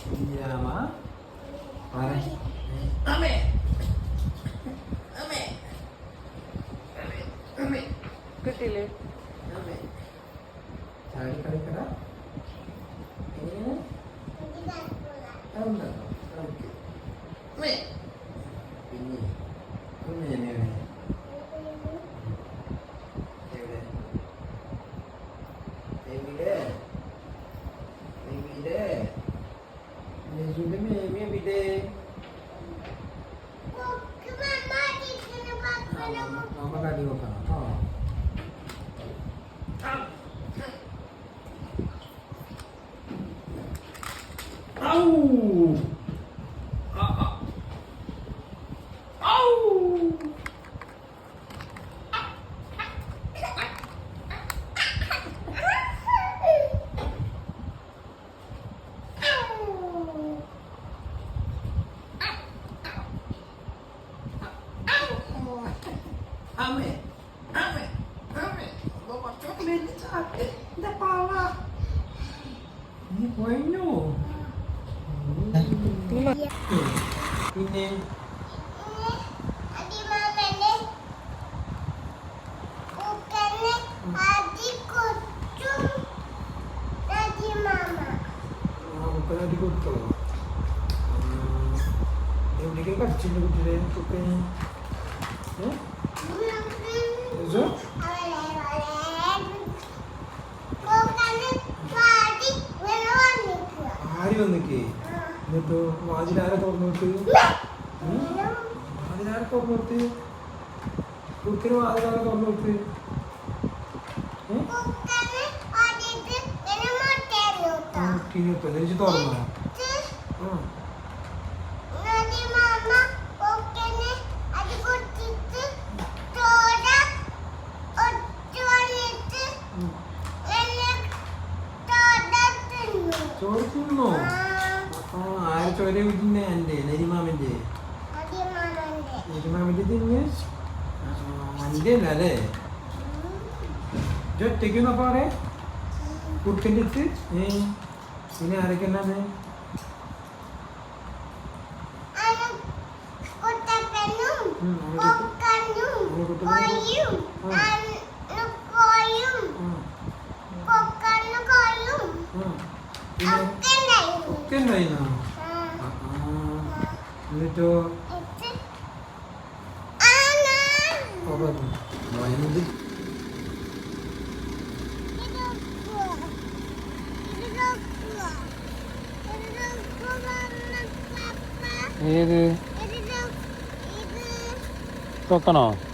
കുഞ്ഞാമ പറ അമ്മേ. അമ്മേ. അമ്മേ. കിട്ടിയില്ലേ? അടി നോക്കണം കേട്ടോ ഔ. ആ, ആ. ഔ അമ്മേ അമ്മേ അമ്മേ ചോക്ലേറ്റ് ചാപ്പിട്ട് എന്താ പാവ നീ പോയിനോ പിന്നെ കൊടുത്തോ. എവിടേക്ക് കടിച്ചിട്ടുണ്ട് കുട്ടിയുടെ കുക്കനെ ആര് വന്നിക്കേ. എന്നിട്ടോ വാതിലാരെ തുറന്നോട്ട്? വാതിലാരെ തുറന്നോട്ട്? കുക്കിന് വാതിലാരെ തുറന്നോട്ട്? തുറന്നോ ആ തിന്നോ ആ ആരെ ചോര വീട്ടിന്റെ എന്റെ നരിമാമന്റെ നരിമാമന്റെ തിന്ന് എന്റെ അല്ല അല്ലേ? ഇത് ഒറ്റയ്ക്ക് എന്നപ്പോ അവിടെ? കുട്ടിന്റെ അടുത്ത്? ഏ? പിന്നെ ആരൊക്കെ എന്നാണ് ഉം, ആരൊക്കെ? ആ, ആ. പിന്നെ ഒക്കെ ഉണ്ടായിരുന്നോ. എന്നിട്ടോ? എന്ത് ഏത്? കൊക്കണോ ഇത്